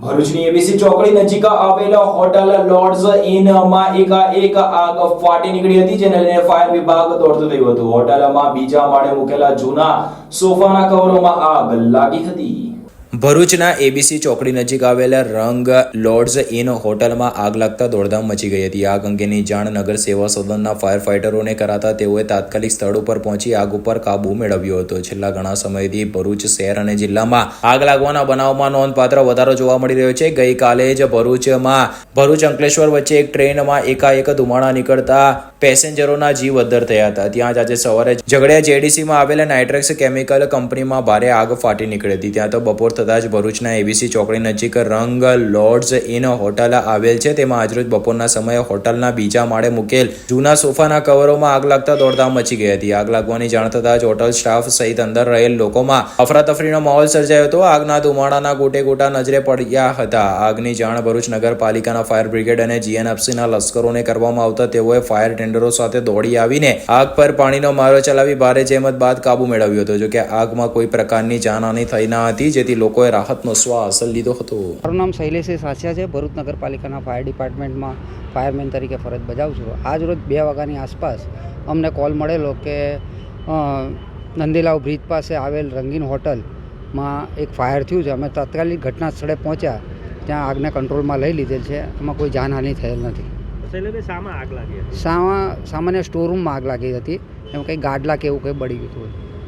ભરૂચની એબીસી ચોકડી નજીક આવેલા હોટલ લોર્ડ્સ ઇનમાં એકાએક આગ ફાટી નીકળી હતી, જેને લઈને ફાયર વિભાગ દોડતો થયું હતું. હોટલમાં બીજા માળે મૂકેલા જૂના સોફાના કવરોમાં આગ લાગી હતી. ભરૂચના એબીસી ચોકડી નજીક આવેલા રંગ લોર્ડ્સ ઇન હોટલમાં આગ લાગતા દોડધામ મચી ગઈ હતી. આગ અંગેની જાણ નગર સેવા સદનના ફાયર ફાઇટરોને કરાતા તેઓએ તાત્કાલિક સ્થળ ઉપર પહોંચી આગ ઉપર કાબુ મેળવ્યો હતો. છેલ્લા ઘણા સમયથી ભરૂચ શહેર અને જિલ્લામાં આગ લાગવાના બનાવમાં નોંધપાત્ર વધારો જોવા મળી રહ્યો છે. ગઈકાલે જ ભરૂચમાં, ભરૂચ અંકલેશ્વર વચ્ચે એક ટ્રેનમાં એકાએક ધુમાડા નીકળતા પેસેન્જરોના જીવ અદ્ધર થયા હતા. ત્યાં જ આજે સવારે ઝઘડિયા જેડીસીમાં આવેલા નાઇટ્રેક્સ કેમિકલ કંપનીમાં ભારે આગ ફાટી નીકળી હતી. ત્યાં તો બપોર થતાં જ ભરૂચના એબીસી ચોકડી નજીક રંગ લોર્ડ્સ ઇન હોટલ આવેલ છે. તેમાં આજરોજ બપોરના સમયે હોટલના બીજા માળે મૂકેલ જૂના સોફાના કવરોમાં આગ લાગતા દોડધામ મચી ગઈ હતી. આગ લાગવાની જાણ થતાં જ હોટલ સ્ટાફ સહિત અંદર રહેલ લોકોમાં અફરાતફરીનો માહોલ સર્જાયો હતો. આગના ધુમાડાના ગોટે ગોટા નજરે પડ્યા હતા. આગની જાણ ભરૂચ નગરપાલિકાના ફાયર બ્રિગેડ અને જીએનએફસીના લશ્કરોને કરવામાં આવતા તેઓએ ફાયર ટેન્ડરો સાથે દોડી આવીને આગ પર પાણીનો મારો ચલાવી ભારે જહેમત બાદ કાબુ મેળવ્યો હતો. જોકે આગમાં કોઈ પ્રકારની જાનહાની થઈ ન હતી, જેથી લોકોએ રાહતનો શ્વાસ લીધો હતો. મારું નામ શૈલેષ સાસિયા છે. ભરૂચ નગરપાલિકાના ફાયર ડિપાર્ટમેન્ટમાં ફાયરમેન તરીકે ફરજ બજાવું છું. આજ રોજ બે વાગ્યાની આસપાસ અમને કોલ મળેલો કે નંદીલાવ બ્રિજ પાસે આવેલ રંગીન હોટલમાં એક ફાયર થયું છે. અમે તાત્કાલિક ઘટના સ્થળે પહોંચ્યા. ત્યાં આગને કંટ્રોલમાં લઈ લીધેલ છે. એમાં કોઈ જાનહાનિ થયેલ નથી. શૈલેષભાઈ શામાં આગ લાગી હતી? સામા સામાન્ય સ્ટોર રૂમમાં આગ લાગી હતી. એમાં કંઈ ગાડલા કે એવું કંઈ બળી ગયું હતું.